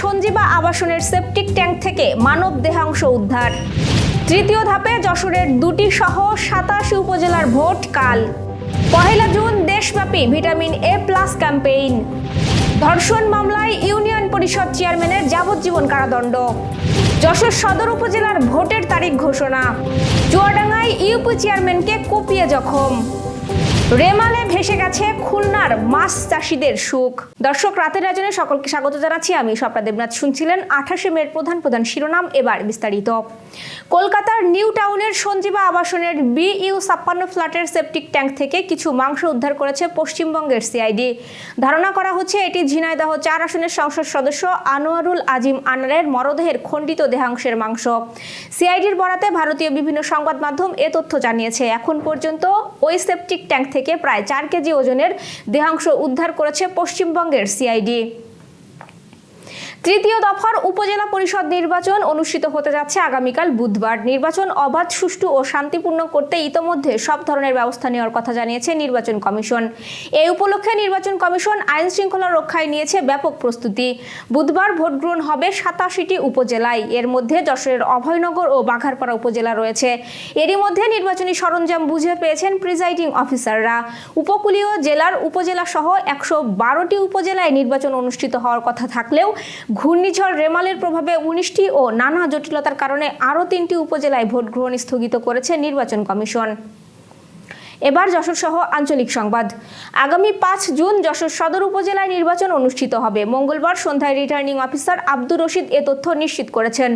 সঞ্জীবা আবাসনের septic tank থেকে মানব দেহাংশ উদ্ধার। তৃতীয় ধাপে যশোরের দুটি সহ সাতাশি উপজেলার ভোট কাল। পহেলা জুন দেশব্যাপী ভিটামিন এ প্লাস ক্যাম্পেইন। ধর্ষণ মামলায় ইউনিয়ন পরিষদ চেয়ারম্যানের যাবজ্জীবন কারাদণ্ড। যশোর সদর উপজেলার ভোটের তারিখ ঘোষণা। চুয়াডাঙ্গায় ইউপি চেয়ারম্যানকে কুপিয়ে জখম। রেমালে ভেসে গেছে খুলনার মাছ চাষিদের সুখ। দর্শক, রাতের আয়োজনে সকলকে স্বাগত জানাচ্ছি। আমি স্বপ্না দেবনাথ শুনছিলেন। আঠাশে মের প্রধান প্রধান শিরোনাম এবার বিস্তারিত। কলকাতার নিউ টাউনের সঞ্জীবা আবাসনের বিইউ ছাপ্পান্ন ফ্ল্যাটের সেপটিক ট্যাঙ্ক থেকে কিছু মাংস উদ্ধার করেছে পশ্চিমবঙ্গের সিআইডি। ধারণা করা হচ্ছে, এটি ঝিনাইদহ চার আসনের সংসদ সদস্য আনোয়ারুল আজিম আনারের মরদেহের খণ্ডিত দেহাংশের মাংস। সিআইডির বরাতে ভারতীয় বিভিন্ন সংবাদ মাধ্যম এ তথ্য জানিয়েছে। এখন পর্যন্ত ওই সেপটিক ট্যাঙ্ক থেকে প্রায় চার কেজি ওজনের দেহাংশ উদ্ধার করেছে পশ্চিমবঙ্গের সিআইডি। তৃতীয় দফার উপজেলা পরিষদ নির্বাচন অনুষ্ঠিত হতে যাচ্ছে আগামীকাল বুধবার। নির্বাচন অবাধ, সুষ্ঠু ও শান্তিপূর্ণ করতে ইতোমধ্যে সব ধরনের ব্যবস্থা নেওয়ার কথা জানিয়েছে নির্বাচন কমিশন। এই উপলক্ষে নির্বাচন কমিশন আইন শৃঙ্খলা রক্ষায় নিয়েছে ব্যাপক প্রস্তুতি। বুধবার ভোট গ্রহণ হবে সাতাশিটি উপজেলায়। এর মধ্যে যশোরের অভয়নগর ও বাঘারপাড়া উপজেলা রয়েছে। এরই মধ্যে নির্বাচনী সরঞ্জাম বুঝে পেয়েছেন প্রিজাইডিং অফিসাররা। উপকূলীয় জেলার উপজেলা সহ একশো বারোটি উপজেলায় নির্বাচন অনুষ্ঠিত হওয়ার কথা থাকলেও ঘূর্ণিঝড় রেমালের প্রভাবে উনিশটি ও নানা জটিলতার কারণে আরও তিনটি উপজেলায় ভোট গ্রহণ স্থগিত করেছে নির্বাচন কমিশন। এবার যশোর সহ আঞ্চলিক সংবাদ। আগামী পাঁচ জুন যশোর সদর উপজেলায় নির্বাচন অনুষ্ঠিত হবে। মঙ্গলবার সন্ধ্যায় রিটার্নিং অফিসার আব্দুর রশিদ এ তথ্য নিশ্চিত করেছেন।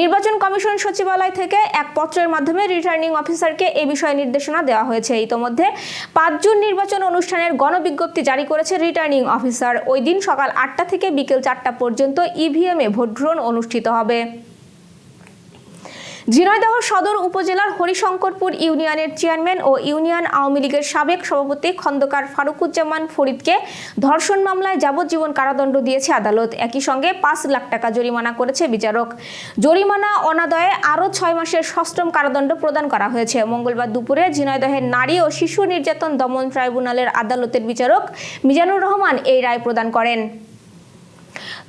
নির্বাচন কমিশন সচিবালয় থেকে এক পত্রের মাধ্যমে রিটার্নিং অফিসারকে এ বিষয়ে নির্দেশনা দেওয়া হয়েছে। ইতোমধ্যে পাঁচ জুন নির্বাচন অনুষ্ঠানের গণবিজ্ঞপ্তি জারি করেছে রিটার্নিং অফিসার। ওই দিন সকাল আটটা থেকে বিকেল চারটা পর্যন্ত ইভিএমে ভোট গ্রহণ অনুষ্ঠিত হবে। ঝিনাইদহ সদর উপজেলার হরিশঙ্করপুর ইউনিয়নের চেয়ারম্যান ও ইউনিয়ন আওয়ামী লীগের সাবেক সভাপতি খন্দকার ফারুকুজ্জামান ফরিদকে ধর্ষণ মামলায় যাবজ্জীবন কারাদণ্ড দিয়েছে আদালত। একই সঙ্গে পাঁচ লাখ টাকা জরিমানা করেছে বিচারক। জরিমানা অনাদয়ে আরও ছয় মাসের সশ্রম কারাদণ্ড প্রদান করা হয়েছে। মঙ্গলবার দুপুরে ঝিনাইদহের নারী ও শিশু নির্যাতন দমন ট্রাইব্যুনালের আদালতের বিচারক মিজানুর রহমান এই রায় প্রদান করেন।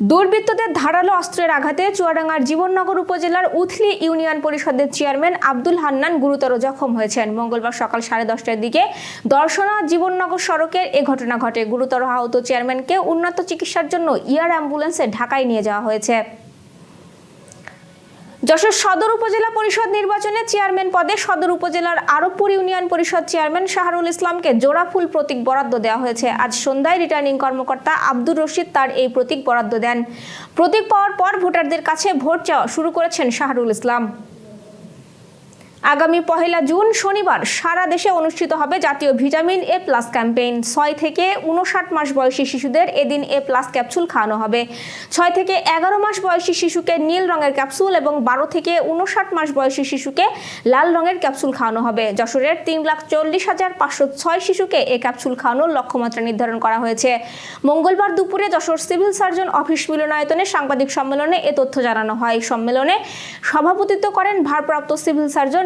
দুর্বৃত্তদের ধারালো অস্ত্রের আঘাতে চুয়াডাঙ্গার জীবননগর উপজেলার উথলি ইউনিয়ন পরিষদের চেয়ারম্যান আব্দুল হান্নান গুরুতর জখম হয়েছেন। মঙ্গলবার সকাল সাড়ে দশটার দিকে দর্শনা জীবননগর সড়কের এ ঘটনা ঘটে। গুরুতর আহত চেয়ারম্যানকে উন্নত চিকিৎসার জন্য ইয়ার অ্যাম্বুলেন্সে ঢাকায় নিয়ে যাওয়া হয়েছে। যশোর সদর উপজেলা পরিষদ নির্বাচনে চেয়ারম্যান পদে সদর উপজেলার আরবপুর ইউনিয়ন পরিষদ চেয়ারম্যান শাহরুল ইসলামকে জোড়া ফুল প্রতীক বরাদ্দ দেওয়া হয়েছে। আজ সন্ধ্যায় রিটার্নিং কর্মকর্তা আব্দুর রশিদ তার এই প্রতীক বরাদ্দ দেন। প্রতীক পাওয়ার পর ভোটারদের কাছে ভোট চাওয়া শুরু করেছেন শাহরুল ইসলাম। আগামী পহেলা জুন শনিবার সারা দেশে অনুষ্ঠিত হবে জাতীয় ভিটামিন এ প্লাস ক্যাম্পেইন। ছয় থেকে উনষাট মাস বয়সী শিশুদের এদিন এ প্লাস ক্যাপসুল খাওয়ানো হবে। ছয় থেকে এগারো মাস বয়সী শিশুকে নীল রঙের ক্যাপসুল এবং বারো থেকে উনষাট মাস বয়সী শিশুকে লাল রঙের ক্যাপসুল খাওয়ানো হবে। যশোরের তিন লাখ চল্লিশ হাজার পাঁচশো ছয় শিশুকে এ ক্যাপসুল খাওয়ানোর লক্ষ্যমাত্রা নির্ধারণ করা হয়েছে। মঙ্গলবার দুপুরে যশোর সিভিল সার্জন অফিস মিলনায়তনে সাংবাদিক সম্মেলনে এ তথ্য জানানো হয়। সম্মেলনে সভাপতিত্ব করেন ভারপ্রাপ্ত civil surgeon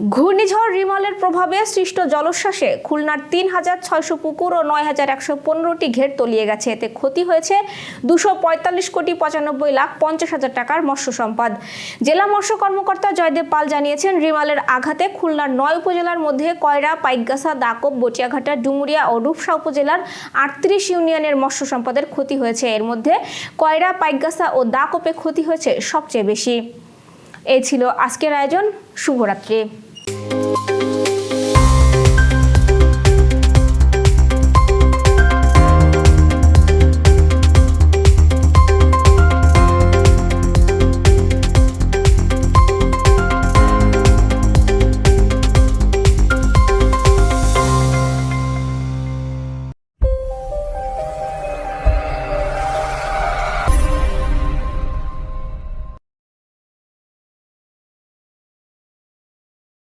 ঘূর্ণিঝড় রিমলের প্রভাবে সৃষ্ট জলোচ্ছ্বাসে খুলনার তিন হাজার ছয়শো পুকুর ও নয় হাজার একশো পনেরোটি ঘের তলিয়ে গেছে। এতে ক্ষতি হয়েছে দুশো পঁয়তাল্লিশ কোটি পঁচানব্বই লাখ পঞ্চাশ হাজার টাকার মৎস্য সম্পদ। জেলা মৎস্য কর্মকর্তা জয়দেব পাল জানিয়েছেন, রিমালের আঘাতে খুলনার নয় উপজেলার মধ্যে কয়রা, পাইকগাছা, দাকব, বটিয়াঘাটা, ডুমুরিয়া ও রূপসা উপজেলার আটত্রিশ ইউনিয়নের মৎস্য সম্পদের ক্ষতি হয়েছে। এর মধ্যে কয়রা, পাইকগাছা ও দাকপে ক্ষতি হয়েছে সবচেয়ে বেশি। এই ছিল আজকের আয়োজন। শুভরাত্রি। Música